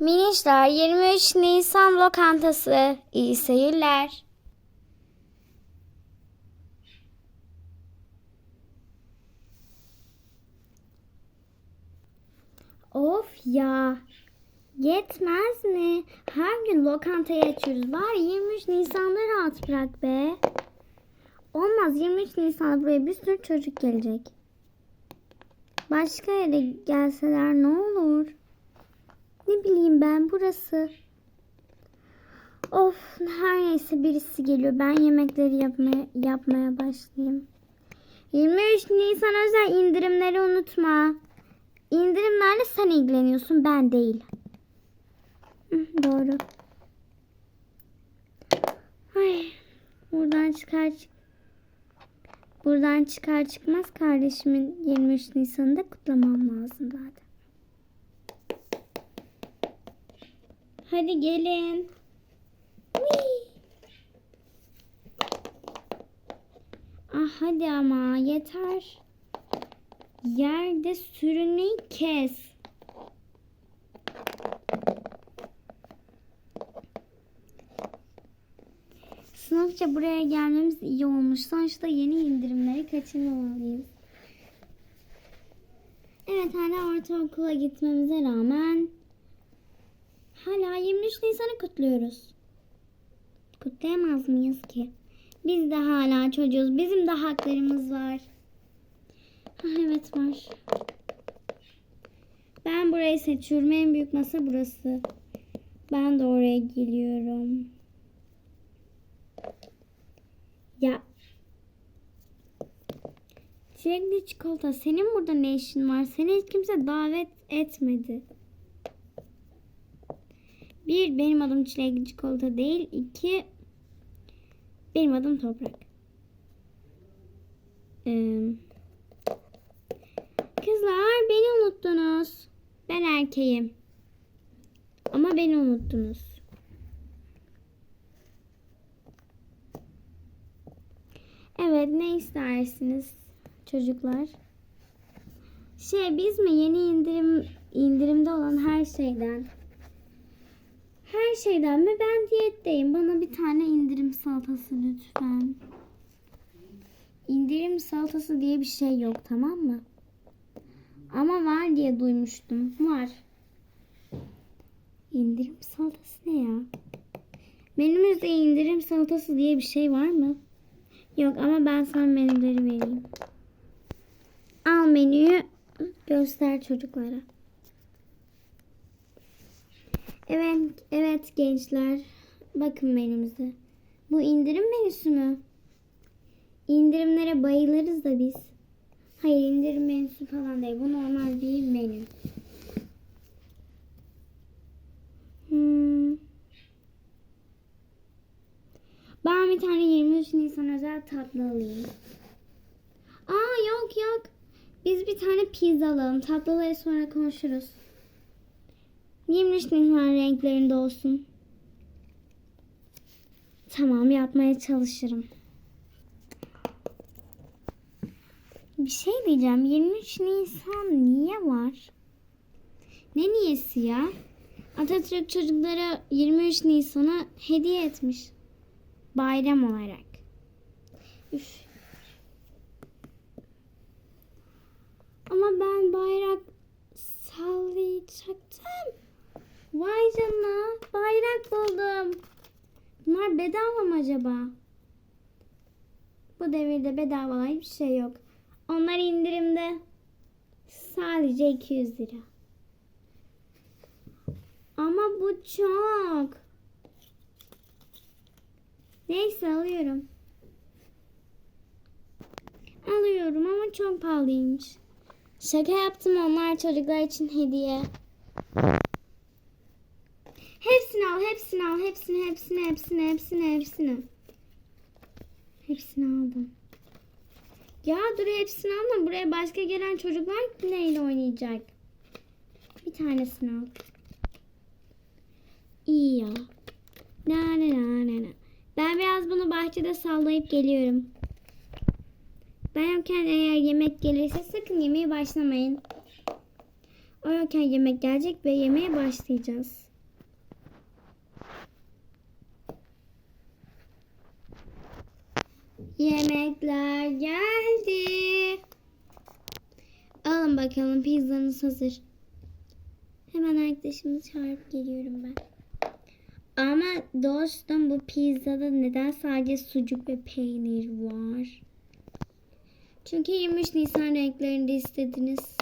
Minişler 23 Nisan lokantası. İyi seyirler. Of ya. Yetmez mi? Her gün lokantayı açıyoruz. Bari 23 Nisan'da rahat bırak be. Olmaz 23 Nisan'da buraya bir sürü çocuk gelecek. Başka yere gelseler ne olur? Ne bileyim ben burası. Of her neyse birisi geliyor. Ben yemekleri yapmaya, yapmaya başlayayım. 23 Nisan özel indirimleri unutma. İndirimlerle sen ilgileniyorsun ben değil. Doğru. Ay, buradan çıkar çık. Buradan çıkar çıkmaz kardeşimin 23 Nisan'da kutlamam lazım zaten. Hadi gelin. Ah hadi ama yeter. Yerde sürünmeyi kes. Sınıfça buraya gelmemiz iyi olmuş. Sonuçta yeni indirimleri kaçırmamalıyız. Evet hala ortaokula gitmemize rağmen hala 23 Nisan'ı kutluyoruz. Kutlayamaz mıyız ki? Biz de hala çocuğuz. Bizim de haklarımız var. Ha, evet var. Ben burayı seçiyorum. En büyük masa burası. Ben de oraya geliyorum. Ya. Çilekli çikolata senin burada ne işin var? Seni hiç kimse davet etmedi. Bir, benim adım çilekli çikolata değil. İki, benim adım toprak. Ee, kızlar beni unuttunuz. Ben erkeğim. Ama beni unuttunuz. Evet ne istersiniz çocuklar? Şey biz mi yeni indirim indirimde olan her şeyden? Her şeyden mi? Ben diyetteyim. Bana bir tane indirim salatası lütfen. İndirim salatası diye bir şey yok tamam mı? Ama var diye duymuştum. Var. İndirim salatası ne ya? Menümüzde indirim salatası diye bir şey var mı? Yok ama ben sana menüleri vereyim. Al menüyü göster çocuklara. Evet, evet gençler. Bakın menümüze. Bu indirim menüsü mü? İndirimlere bayılırız da biz. Hayır indirim menüsü falan değil. Bu normal bir menü. Hmm. Ben bir tane 23 Nisan özel tatlı alayım. Aa yok yok. Biz bir tane pizza alalım. Tatlıları sonra konuşuruz. 23 Nisan renklerinde olsun. Tamam yapmaya çalışırım. Bir şey diyeceğim. 23 Nisan niye var? Ne niyesi ya? Atatürk çocuklara 23 Nisan'a hediye etmiş. Bayram olarak. Üf. Ama ben bayrak sallayacaktım. Vay canına bayrak buldum. Bunlar bedava mı acaba? Bu devirde bedava hiçbir şey yok. Onlar indirimde. Sadece 200 lira. Ama bu çok. Neyse alıyorum. Alıyorum ama çok pahalıymış. Şaka yaptım onlar çocuklar için hediye. Hepsini al, hepsini al, hepsini, hepsini, hepsini, hepsini, hepsini. Hepsini aldım. Ya dur hepsini alma. Buraya başka gelen çocuklar neyle oynayacak? Bir tanesini al. İyi ya. Na na na na na. Ben biraz bunu bahçede sallayıp geliyorum. Ben yokken eğer yemek gelirse sakın yemeğe başlamayın. O yokken yemek gelecek ve yemeğe başlayacağız. Yemekler geldi. Alın bakalım pizzanız hazır. Hemen arkadaşımızı çağırıp geliyorum ben. Ama dostum bu pizzada neden sadece sucuk ve peynir var? Çünkü 23 Nisan renklerinde istediniz.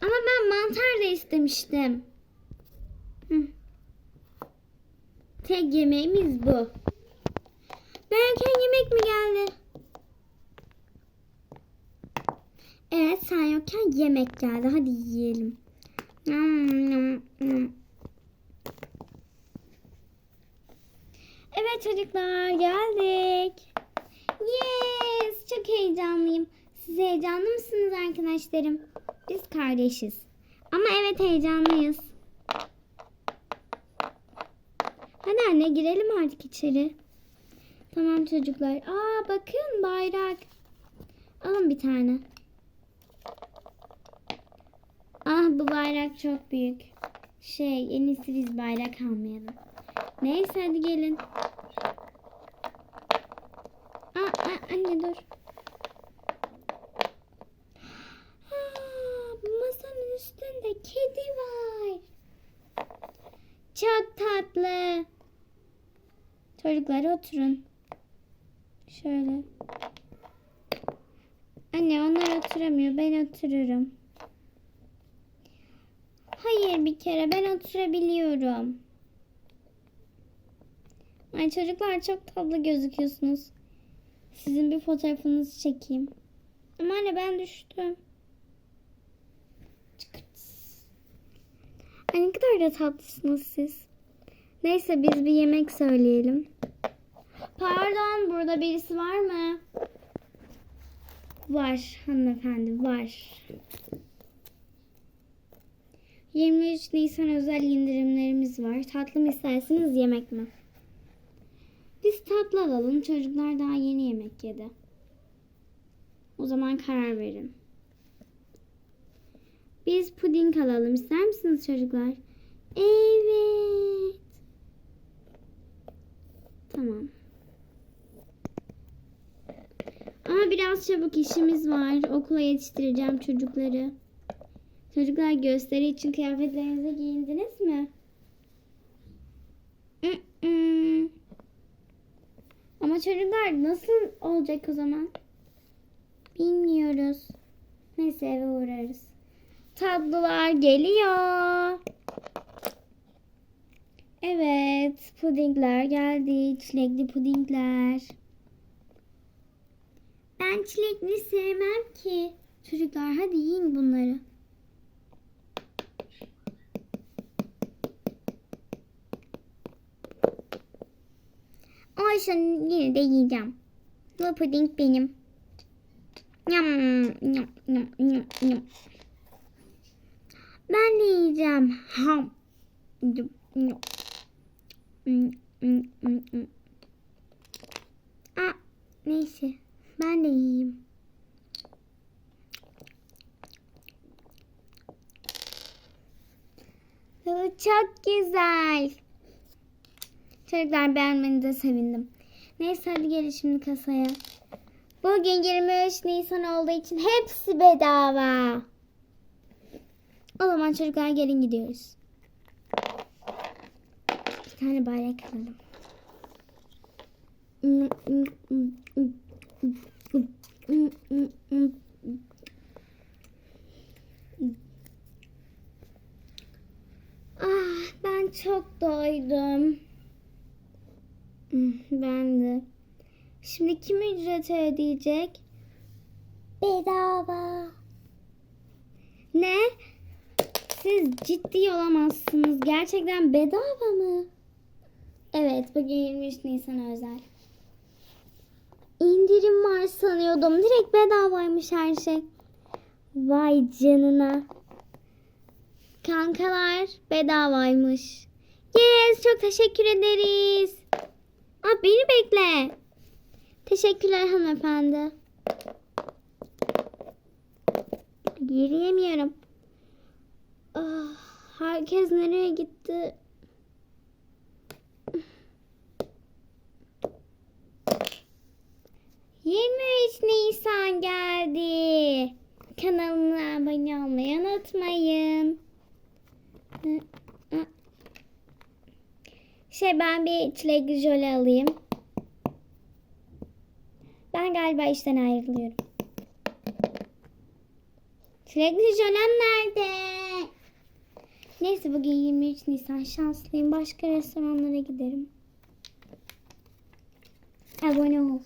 Ama ben mantar da istemiştim. Hı. Tek yemeğimiz bu. Derken yemek mi geldi? Evet sen yokken yemek geldi. Hadi yiyelim. Evet çocuklar geldik. Yes çok heyecanlıyım. Siz heyecanlı mısınız arkadaşlarım? Biz kardeşiz. Ama evet heyecanlıyız. Hadi anne girelim artık içeri. Tamam çocuklar. Aa bakın bayrak. Alın bir tane. Ah bu bayrak çok büyük. Şey en iyisi biz bayrak almayalım. Neyse hadi gelin. Aa, aa, anne dur. Aa, bu masanın üstünde kedi var. Çok tatlı. Çocuklar oturun. Şöyle. Anne onlar oturamıyor. Ben otururum. Hayır bir kere ben oturabiliyorum. Ay çocuklar çok tatlı gözüküyorsunuz. Sizin bir fotoğrafınızı çekeyim. Ama anne ben düştüm. Ay ne kadar da tatlısınız siz. Neyse biz bir yemek söyleyelim. Pardon burada birisi var mı? Var hanımefendi var. 23 Nisan özel indirimlerimiz var. Tatlı mı istersiniz yemek mi? Biz tatlı alalım. Çocuklar daha yeni yemek yedi. O zaman karar verin. Biz puding alalım. İster misiniz çocuklar? Evet. Tamam. Biraz çabuk işimiz var. Okula yetiştireceğim çocukları. Çocuklar gösteri için kıyafetlerinizi giyindiniz mi? Ama çocuklar nasıl olacak o zaman? Bilmiyoruz. Neyse eve uğrarız. Tatlılar geliyor. Evet, pudingler geldi. Çilekli pudingler. Ben çilekli sevmem ki. Çocuklar hadi yiyin bunları. Olsun yine de yiyeceğim. Bu puding benim. Yum, yum, yum, yum, yum. Ben de yiyeceğim. Ham. Yum, yum. Mm, mm, mm, mm. Aa, neyse. Ben de yiyeyim. Çok güzel. Çocuklar beğenmenize sevindim. Neyse hadi gelin şimdi kasaya. Bugün 23 Nisan olduğu için hepsi bedava. O zaman çocuklar gelin gidiyoruz. Bir tane bayrak alalım. Ah, ben çok doydum. Hmm, Ben de. Şimdi kim ücret ödeyecek? Bedava. Ne? Siz ciddi olamazsınız. Gerçekten bedava mı? Evet, bugün 23 Nisan özel. İndirim var sanıyordum. Direkt bedavaymış her şey. Vay canına. Kankalar bedavaymış. Yes, çok teşekkür ederiz. Aa, beni bekle. Teşekkürler hanımefendi. Yürüyemiyorum. Ah, herkes nereye gitti? ...23 Nisan geldi. Kanalıma abone olmayı unutmayın. Şey ben bir çilekli jöle alayım. Ben galiba işten ayrılıyorum. Çilekli jölem nerede? Neyse bugün 23 Nisan şanslıyım. Başka restoranlara giderim. Abone ol.